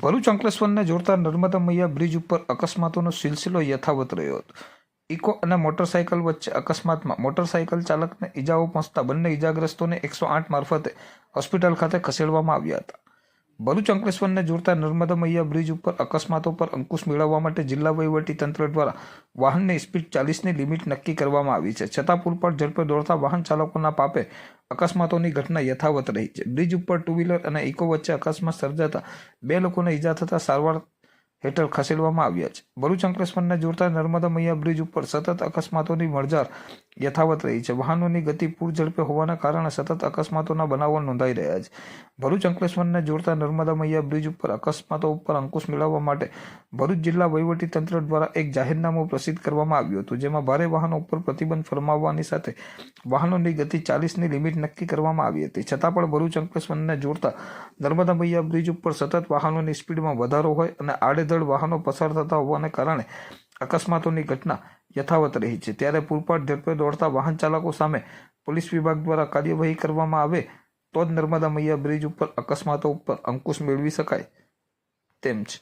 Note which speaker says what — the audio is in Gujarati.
Speaker 1: ભરૂચ અંકલેશ્વરને જોડતા નર્મદા મૈયા બ્રિજ ઉપર અકસ્માતોનો સિલસિલો યથાવત રહ્યો હતો. ઇકો અને મોટરસાયકલ વચ્ચે અકસ્માતમાં મોટરસાયકલ ચાલકને ઈજાઓ પહોંચતા બંને ઈજાગ્રસ્તોને એકસો આઠ મારફતે હોસ્પિટલ ખાતે ખસેડવામાં આવ્યા હતા. ભરૂચ અંકલેશ્વરને જોડતા નર્મદા મૈયા બ્રિજ ઉપર અકસ્માતો પર અંકુશ મેળવવા માટે જિલ્લા વહીવટી તંત્ર દ્વારા વાહનની સ્પીડ ચાલીસની લિમિટ નક્કી કરવામાં આવી છે. છતાં પૂરપાટ ઝડપે દોડતા વાહન ચાલકોના પાપે અકસ્માતોની ઘટના યથાવત રહી છે. બ્રિજ ઉપર ટુ વ્હીલર અને ઇકો વચ્ચે અકસ્માત સર્જાતા બે લોકોને ઈજા થતા સારવાર હેઠળ ખસેડવામાં આવ્યા છે. ભરૂચ અંકલેશ્વરને જોડતા નર્મદા મૈયા બ્રિજ ઉપર સતત અકસ્માતોની મરજાર યથાવત રહી છે. વાહનોની ગતિ પૂર ઝડપે હોવાના કારણે સતત અકસ્માતોના બનાવો નોંધાઈ રહ્યા છે. ભરૂચ અંકલેશ્વરને જોડતા નર્મદા મૈયા બ્રિજ ઉપર અકસ્માતો ઉપર અંકુશ મેળવવા માટે ભરૂચ જિલ્લા તંત્ર દ્વારા એક જાહેરનામું પ્રસિદ્ધ કરવામાં આવ્યું હતું, જેમાં ભારે વાહનો ઉપર પ્રતિબંધ ફરમાવવાની સાથે વાહનોની ગતિ ચાલીસની લિમિટ નક્કી કરવામાં આવી હતી. છતાં પણ ભરૂચ અંકલેશ્વરને જોડતા નર્મદા મૈયા બ્રિજ ઉપર સતત વાહનોની સ્પીડમાં વધારો હોય અને આડેધડ વાહનો પસાર થતા હોવાને કારણે અકસ્માતોની ઘટના યથાવત રહી છે. ત્યારે પૂરપાટ ઝડપે દોડતા વાહન ચાલકો સામે પોલીસ વિભાગ દ્વારા કાર્યવાહી કરવામાં આવે તો જ નર્મદા મૈયા બ્રિજ ઉપર અકસ્માતો ઉપર અંકુશ મેળવી શકાય તેમ છે.